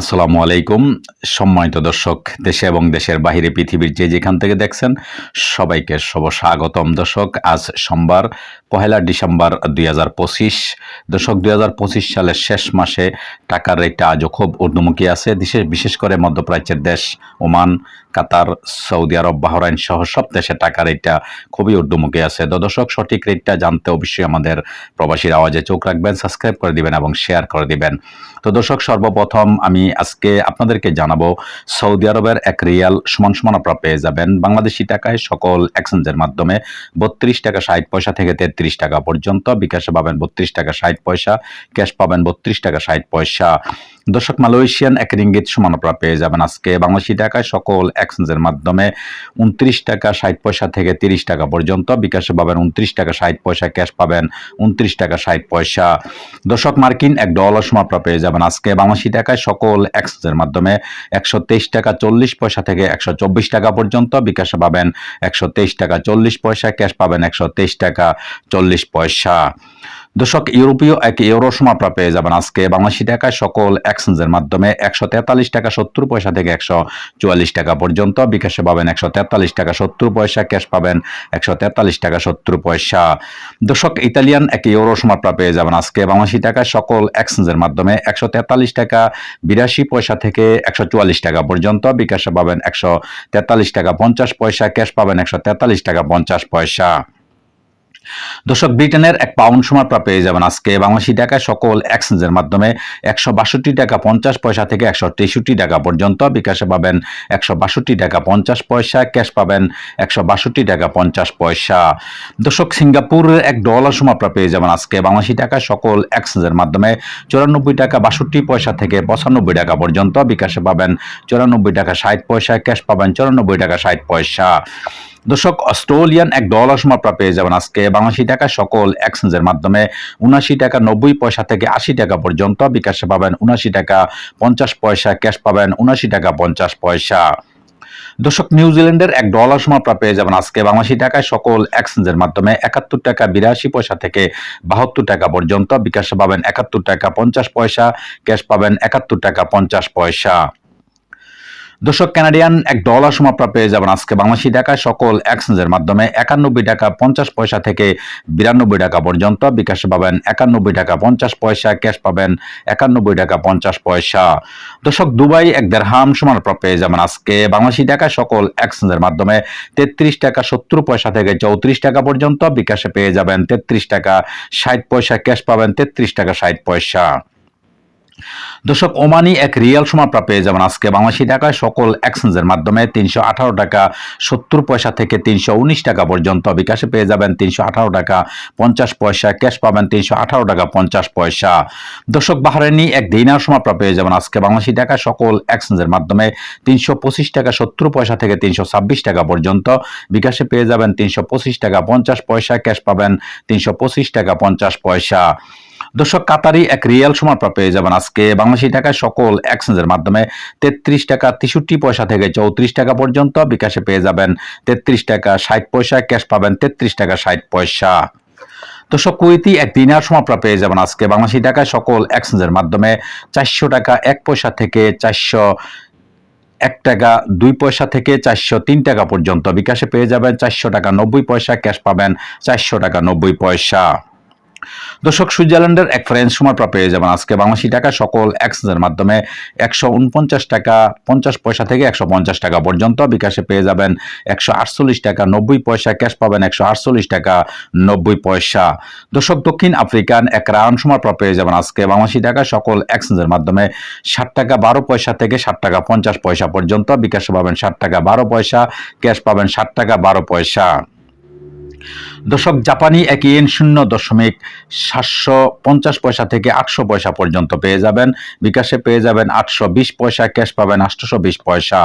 আসসালামু আলাইকুম। সম্মানিত দর্শক, দেশে এবং দেশের বাহিরে পৃথিবীর যে যেখান থেকে দেখছেন, সবাইকে শুভ স্বাগতম। দর্শক, আজ সোমবার, পহেলা ডিসেম্বর দুই হাজার পঁচিশ। দর্শক, দুই হাজার পঁচিশ সালের শেষ মাসে টাকার রেটটা আজও খুব ঊর্ধ্বমুখী আছে। বিশেষ করে মধ্যপ্রাচ্যের দেশ Oman. Qatar, Saudi Arab, Bahrain সহ সব দেশে টাকার রেটটা খুবই ঊর্ধ্বমুখী আছে। দর্শক, সঠিক রেটটা জানতে অবশ্যই আমাদের প্রবাসীর আওয়াজে চোখ রাখবেন সাবস্ক্রাইব করে দিবেন এবং শেয়ার করে দিবেন। তো দর্শক, সর্বপ্রথম আমি আজকে আপনাদেরকে জানাব, সৌদি আরবের এক রিয়াল সমান সমান আপনারা পেয়ে যাবেন। বাংলাদেশি টাকায় সকল এক্সচেঞ্জের মাধ্যমে বত্রিশ টাকা ষাট পয়সা থেকে তেত্রিশ টাকা পর্যন্ত। বিকাশে পাবেন বত্রিশ টাকা ষাট পয়সা, ক্যাশ পাবেন বত্রিশ টাকা ষাট পয়সা। দর্শক, মালয়েশিয়ান এক রিঙ্গিত সমান পেয়ে যাবেন আজকে। বাংলাদেশি টাকায় সকল এক্সচেঞ্জের মাধ্যমে উনত্রিশ টাকা ষাট পয়সা থেকে তিরিশ টাকা পর্যন্ত। বিকাশে পাবেন উনত্রিশ টাকা ষাট পয়সা, ক্যাশ পাবেন উনত্রিশ টাকা ষাট পয়সা। দর্শক, মার্কিন এক ডলার আপনারা পেয়ে যাবেন আজকে। বাংলাদেশি টাকায় সকল এক্সচেঞ্জের মাধ্যমে একশো তেইশ টাকা চল্লিশ পয়সা থেকে একশো চব্বিশ টাকা পর্যন্ত। বিকাশে পাবেন একশো তেইশ টাকা চল্লিশ পয়সা, ক্যাশ পাবেন একশো তেইশ টাকা চল্লিশ পয়সা। দর্শক, ইউরোপীয় এক ইউরো সময় আপনারা পেয়ে যাবেন আজকে। বাংলাদেশি টাকায় সকল এক্সচেঞ্জের মাধ্যমে একশো তেতাল্লিশ টাকা সত্তর পয়সা থেকে একশো চুয়াল্লিশ টাকা পর্যন্ত। বিকাশে পাবেন একশো তেতাল্লিশ টাকা সত্তর পয়সা, ক্যাশ পাবেন একশো তেতাল্লিশ টাকা সত্তর পয়সা। দর্শক, ইতালিয়ান এক ইউরো সময় আপনারা পেয়ে যাবেন আজকে। বাংলাদেশি টাকায় সকল এক্সচেঞ্জের মাধ্যমে একশো তেতাল্লিশ টাকা বিরাশি পয়সা থেকে একশো চুয়াল্লিশ টাকা পর্যন্ত। বিকাশে পাবেন একশো তেতাল্লিশ টাকা পঞ্চাশ পয়সা, ক্যাশ পাবেন একশো তেতাল্লিশ টাকা পঞ্চাশ পয়সা। দর্শক, ব্রিটেনের এক পাউন্ড সময় আপনারা পেয়ে যাবেন আজকে। বাংলাদেশি টাকায় সকল এক্সচেঞ্জের মাধ্যমে একশো বাষট্টি টাকা পঞ্চাশ পয়সা থেকে একশো তেষট্টি টাকা পর্যন্ত বিকাশে পাবেন একশো বাষট্টি টাকা পঞ্চাশ পয়সা, ক্যাশ পাবেন একশো বাষট্টি টাকা পঞ্চাশ পয়সা। দর্শক, সিঙ্গাপুরের এক ডলার সময় আপনারা পেয়ে যাবেন আজকে। বাংলাদেশি টাকায় সকল এক্সচেঞ্জের মাধ্যমে চুরানব্বই টাকা বাষট্টি পয়সা থেকে পঁচানব্বই টাকা পর্যন্ত বিকাশে পাবেন চুরানব্বই টাকা ষাট পয়সা, ক্যাশ পাবেন চুরানব্বই টাকা ষাট পয়সা। দর্শক, অস্ট্রেলিয়ান এক ডলার সময় আপনারা পেয়ে যাবেন আজকে। বাংলাদেশি টাকা সকল এক্সচেঞ্জের মাধ্যমে উনাশি টাকা নব্বই পয়সা থেকে আশি টাকা পর্যন্ত বিকাশে পাবেন। উনাশি টাকা পঞ্চাশ পয়সা, ক্যাশ পাবেন উনাশি টাকা পঞ্চাশ পয়সা। দর্শক নিউজিল্যান্ডের এক ডলার সময় আপনারা পেয়ে যাবেন আজকে। বাংলাদেশি টাকায় সকল এক্সচেঞ্জের মাধ্যমে একাত্তর টাকা বিরাশি পয়সা থেকে বাহাত্তর টাকা পর্যন্ত বিকাশে পাবেন। একাত্তর টাকা পঞ্চাশ পয়সা, ক্যাশ পাবেন একাত্তর টাকা পঞ্চাশ পয়সা। দর্শক কানাডিয়ান এক ডলার সময় আপনারা পেয়ে যাবেন আজকে বাংলাদেশি টাকায় সকল এক্সচেঞ্জের মাধ্যমে। একানব্বই টাকা পঞ্চাশ পয়সা থেকে বিরানব্বই টাকা পর্যন্ত। বিকাশে পাবেন একানব্বই টাকা পঞ্চাশ পয়সা, ক্যাশ পাবেন একানব্বই টাকা পঞ্চাশ পয়সা। দর্শক, দুবাই এক দেড়হাম সমান আপনারা পেয়ে যাবেন আজকে। বাংলাদেশি টাকায় সকল এক্সচেঞ্জের মাধ্যমে তেত্রিশ টাকা সত্তর পয়সা থেকে চৌত্রিশ টাকা পর্যন্ত। বিকাশে পেয়ে যাবেন তেত্রিশ টাকা ষাট পয়সা, ক্যাশ পাবেন তেত্রিশ টাকা ষাট পয়সা। দর্শক, ওমানি এক রিয়াল সময় আপনারা পেয়ে যাবেন আজকে বাংলাদেশি টাকায় সকল এক্সচেঞ্জের মাধ্যমে তিনশো আঠারো টাকা, সত্তর পয়সা থেকে তিনশো উনিশ টাকা পর্যন্ত বিকাশে পেয়ে যাবেন তিনশো আঠারো টাকা, পঞ্চাশ পয়সা, ক্যাশ পাবেন তিনশো আঠারো টাকা, পঞ্চাশ পয়সা। দর্শক বাহারানি এক দিনার সময় আপনারা পেয়ে যাবেন আজকে বাংলাদেশি টাকায় সকল এক্সচেঞ্জের মাধ্যমে তিনশো পঁচিশ টাকা, সত্তর পয়সা থেকে তিনশো ছাব্বিশ টাকা পর্যন্ত বিকাশে পেয়ে যাবেন তিনশো পঁচিশ টাকা, পঞ্চাশ পয়সা, ক্যাশ পাবেন তিনশো পঁচিশ টাকা, পঞ্চাশ পয়সা। দর্শক, কাতারি এক রিয়াল আপনারা পেয়ে যাবেন আজকে। বাংলাদেশি টাকায় সকল এক্সচেঞ্জের মাধ্যমে তেত্রিশ টাকা তেষট্টি পয়সা থেকে চৌত্রিশ টাকা পর্যন্ত বিকাশে পেয়ে যাবেন তেত্রিশ টাকা ষাট পয়সা, ক্যাশ পাবেন তেত্রিশ টাকা ষাট পয়সা। দর্শক, কুয়েতি এক দিনার সময় আপনারা পেয়ে যাবেন আজকে। বাংলাদেশি টাকায় সকল এক্সচেঞ্জের মাধ্যমে চারশো টাকা এক পয়সা থেকে চারশো এক টাকা দুই পয়সা থেকে চারশো তিন টাকা পর্যন্ত বিকাশে পেয়ে যাবেন চারশো টাকা নব্বই পয়সা, ক্যাশ পাবেন চারশো টাকা নব্বই পয়সা। দর্শক, সুইজারল্যান্ডের এক ফ্রেন্স সময় আপনারা পেয়ে যাবেন আজকে বাংলাদেশি টাকা সকল এক্সচেঞ্জের মাধ্যমে একশো উনপঞ্চাশ টাকা, পঞ্চাশ পয়সা থেকে একশো পঞ্চাশ টাকা পর্যন্ত। বিকাশে পেয়ে যাবেন একশো আটচল্লিশ টাকা, নব্বই পয়সা, ক্যাশ পাবেন একশো আটচল্লিশ টাকা, নব্বই পয়সা। দর্শক, দক্ষিণ আফ্রিকান এক রাউন্ড সময় আপনারা পেয়ে যাবেন আজকে বাংলাদেশি টাকা সকল এক্সচেঞ্জের মাধ্যমে ষাট টাকা বারো পয়সা থেকে ষাট টাকা পঞ্চাশ পয়সা পর্যন্ত। বিকাশে পাবেন ষাট টাকা বারো পয়সা, ক্যাশ পাবেন ষাট টাকা বারো পয়সা। দশক জাপানি এক ইয়েন শূন্য দশমিক সাতশো পঞ্চাশ পয়সা থেকে আটশো পয়সা পর্যন্ত পেয়ে যাবেন। বিকাশে পেয়ে যাবেন আটশো বিশ পয়সা, ক্যাশ পাবেন আটশোশো বিশ পয়সা।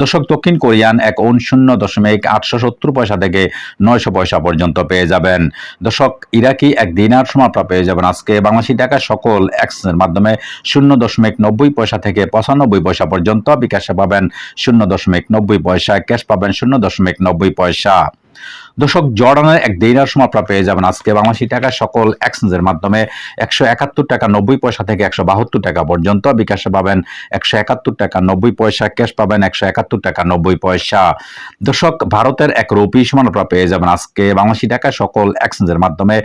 দশক দক্ষিণ কোরিয়ান এক ওন শূন্য দশমিক আটশো সত্তর পয়সা থেকে নয়শো পয়সা পর্যন্ত পেয়ে যাবেন। দশক ইরাকি এক দিনার সময় আপনারা পেয়ে যাবেন। আজকে বাংলাদেশি টাকা সকল এক্সচেঞ্জের মাধ্যমে শূন্য দশমিক নব্বই পয়সা থেকে পঁচানব্বই পয়সা পর্যন্ত বিকাশে পাবেন। শূন্য দশমিক নব্বই পয়সা, ক্যাশ পাবেন শূন্য দশমিক নব্বই পয়সা। দর্শক, জর্ডানের এক দিনার সময় আপনারা পেয়ে যাবেন আজকে বাংলাদেশি টাকা সকল এক্সচেঞ্জের মাধ্যমে একশো একাত্তর টাকা নব্বই পয়সা থেকে একশো বাহাত্তর টাকা পর্যন্ত। বিকাশে পাবেন একশো একাত্তর টাকা নব্বই পয়সা, ক্যাশ পাবেন একশো একাত্তর টাকা নব্বই পয়সা। দর্শক, ভারতের এক রুপি সমান আপনারা পেয়ে যাবেন আজকে বাংলাদেশি টাকা সকল এক্সচেঞ্জের মাধ্যমে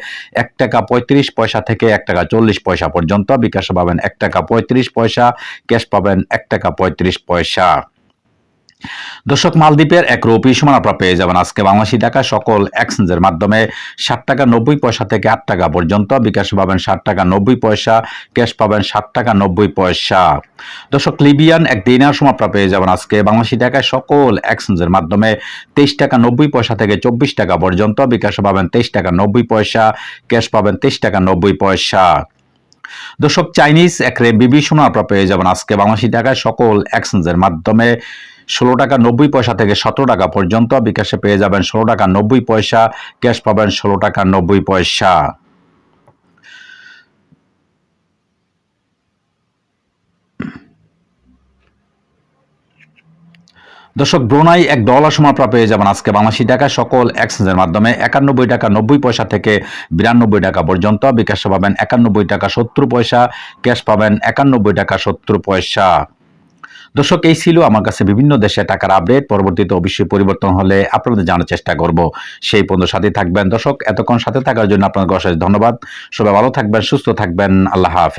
এক টাকা পঁয়ত্রিশ পয়সা থেকে এক টাকা চল্লিশ পয়সা পর্যন্ত। বিকাশে পাবেন এক টাকা পঁয়ত্রিশ পয়সা, ক্যাশ পাবেন এক টাকা পঁয়ত্রিশ পয়সা। দর্শক মালদ্বীপের এক রুপি সমান আপনারা পেয়ে যাবেন। আজকে বাংলাদেশি টাকা সকল এক্সচেঞ্জের মাধ্যমে ষাট টাকা নব্বই পয়সা থেকে আট টাকা পর্যন্ত। বিকাশ পাবেন ষাট টাকা নব্বই পয়সা, ক্যাশ পাবেন ষাট টাকা নব্বই পয়সা। দর্শক, লিবিয়ান এক দিনার সময় আপনারা পেয়ে যাবেন। আজকে বাংলাদেশি টাকায় সকল এক্সচেঞ্জের মাধ্যমে তেইশ টাকা নব্বই পয়সা থেকে চব্বিশ টাকা পর্যন্ত। বিকাশ পাবেন তেইশ টাকা নব্বই পয়সা, ক্যাশ পাবেন তেইশ টাকা নব্বই পয়সা। দর্শক, চাইনিজ এক রে বিবি সোনা আপনারা পেয়ে যাবেন। আজকে বাংলাদেশি টাকায় সকল এক্সচেঞ্জের মাধ্যমে ষোলো টাকা নব্বই পয়সা থেকে সতেরো টাকা পর্যন্ত। বিকাশে পেয়ে যাবেন ষোলো টাকা নব্বই পয়সা, ক্যাশ পাবেন ষোলো টাকা নব্বই পয়সা। দর্শক, ব্রোনাই এক ডলার সময় আপনারা পেয়ে যাবেন আজকে বাংলাদেশি টাকা সকল এক্সচেঞ্জের মাধ্যমে। একানব্বই টাকা নব্বই পয়সা থেকে বিরানব্বই টাকা পর্যন্ত। বিকাশে পাবেন একানব্বই টাকা সত্তর পয়সা, ক্যাশ পাবেন একানব্বই টাকা সত্তর পয়সা। দর্শক, এই ছিল আমার কাছে বিভিন্ন দেশে টাকার আপডেট পরবর্তীতে অবশ্যই পরিবর্তন হলে আপনাদের জানার চেষ্টা করব। সেই পণ্য সাথে থাকবেন। দর্শক, এতক্ষণ সাথে থাকার জন্য আপনাদের অশেষ ধন্যবাদ। সবাই ভালো থাকবেন, সুস্থ থাকবেন। আল্লাহ হাফেজ।